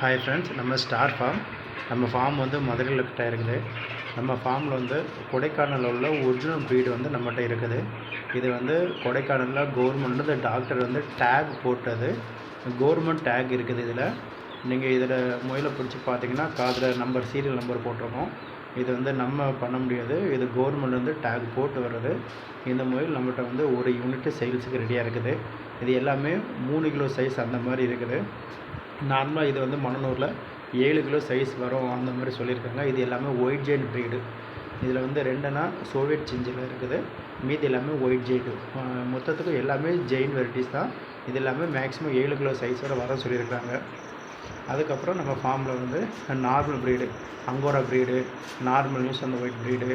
Hi friends நம்ம star farm நம்ம farm வந்து மதுரையில் கிட்ட இருக்குது. நம்ம ஃபார்மில் வந்து கொடைக்கானலில் உள்ள ஒரிஜினல் ப்ரீடு வந்து நம்மகிட்ட இருக்குது. இது வந்து கொடைக்கானலில் கவர்மெண்ட் டாக்டர் வந்து டேக் போட்டது. கவர்மெண்ட் டேக் இருக்குது இதில். நீங்கள் இதில் முயலை பிடிச்சி பார்த்தீங்கன்னா காதில் நம்பர் சீரியல் நம்பர் போட்டிருக்கோம். இது வந்து நம்ம பண்ண முடியாது. இது கவர்மெண்ட் வந்து டேக் போட்டு வர்றது. இந்த முயல் நம்மகிட்ட வந்து ஒரு யூனிட்டு சேல்ஸுக்கு ரெடியாக இருக்குது. இது எல்லாமே மூணு கிலோ சைஸ் அந்த மாதிரி இருக்குது. நார்மலாக இது வந்து மணனூரில் ஏழு கிலோ சைஸ் வரும் அந்த மாதிரி சொல்லியிருக்காங்க. இது எல்லாமே ஒயிட் ஜெயின் ப்ரீடு இதில் வந்து ரெண்டுனா சோவியட் சிஞ்சில் இருக்குது. மீதி எல்லாமே ஒயிட் ஜெயிடு மொத்தத்துக்கு எல்லாமே ஜெயின் வெரைட்டிஸ் தான். இது எல்லாமே மேக்ஸிமம் ஏழு கிலோ சைஸ் வரை வர சொல்லியிருக்காங்க. அதுக்கப்புறம் நம்ம ஃபார்மில் வந்து normal breed Angora breed normal news அந்த ஒயிட் ப்ரீடு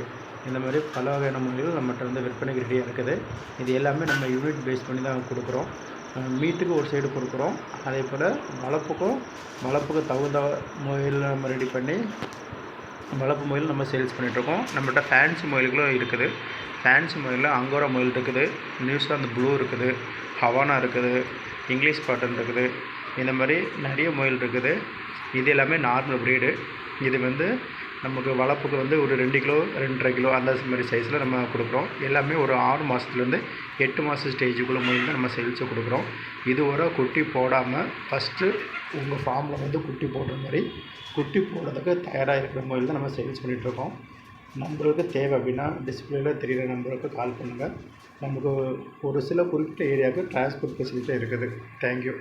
இந்த மாதிரி பல வகையான மொழிகள் நம்மகிட்ட வந்து விற்பனைக்கு ரெடியாக இருக்குது. இது எல்லாமே நம்ம யூனிட் பேஸ் பண்ணி தான் கொடுக்குறோம். மீட்டுக்கு ஒரு சைடு கொடுக்குறோம். அதே போல் வளர்ப்புக்கும் வளர்ப்புக்கு தகுந்த முயல் நம்ம ரெடி பண்ணி வளர்ப்பு முயல் நம்ம சேல்ஸ் பண்ணிகிட்ருக்கோம் நம்மகிட்ட ஃபேன்சி முயல்களும் இருக்குது. ஃபேன்சி முயலில் அங்கோரா முயல் இருக்குது. நியூசிலாந்து ப்ளூ இருக்குது. ஹவானா இருக்குது. இங்கிலீஷ் பாட்டன் இருக்குது. இந்த மாதிரி நிறைய முயல் இருக்குது. இது எல்லாமே நார்மல் ப்ரீடு இது வந்து நமக்கு வளர்ப்புக்கு வந்து ஒரு ரெண்டு கிலோ ரெண்டரை கிலோ அந்த மாதிரி சைஸில் நம்ம கொடுக்குறோம். எல்லாமே ஒரு ஆறு மாதத்துலேருந்து எட்டு மாதம் ஸ்டேஜுக்குள்ளே முயல் தான் நம்ம சேல்ஸை கொடுக்குறோம். இது வரை குட்டி போடாமல் ஃபஸ்ட்டு உங்கள் ஃபார்மில் வந்து குட்டி போடுற மாதிரி குட்டி போடுறதுக்கு தயாராக இருக்கிற முயல் தான் நம்ம சேல்ஸ் பண்ணிகிட்ருக்கோம் நம்பருக்கு தேவை அப்படின்னா டிஸ்பிளேல தெரிகிற நம்பருக்கு கால் பண்ணுங்கள் நமக்கு ஒரு சில குறிப்பிட்ட ஏரியாவுக்கு டிரான்ஸ்போர்ட் ஃபெசிலிட்டி இருக்குது. தேங்க்யூ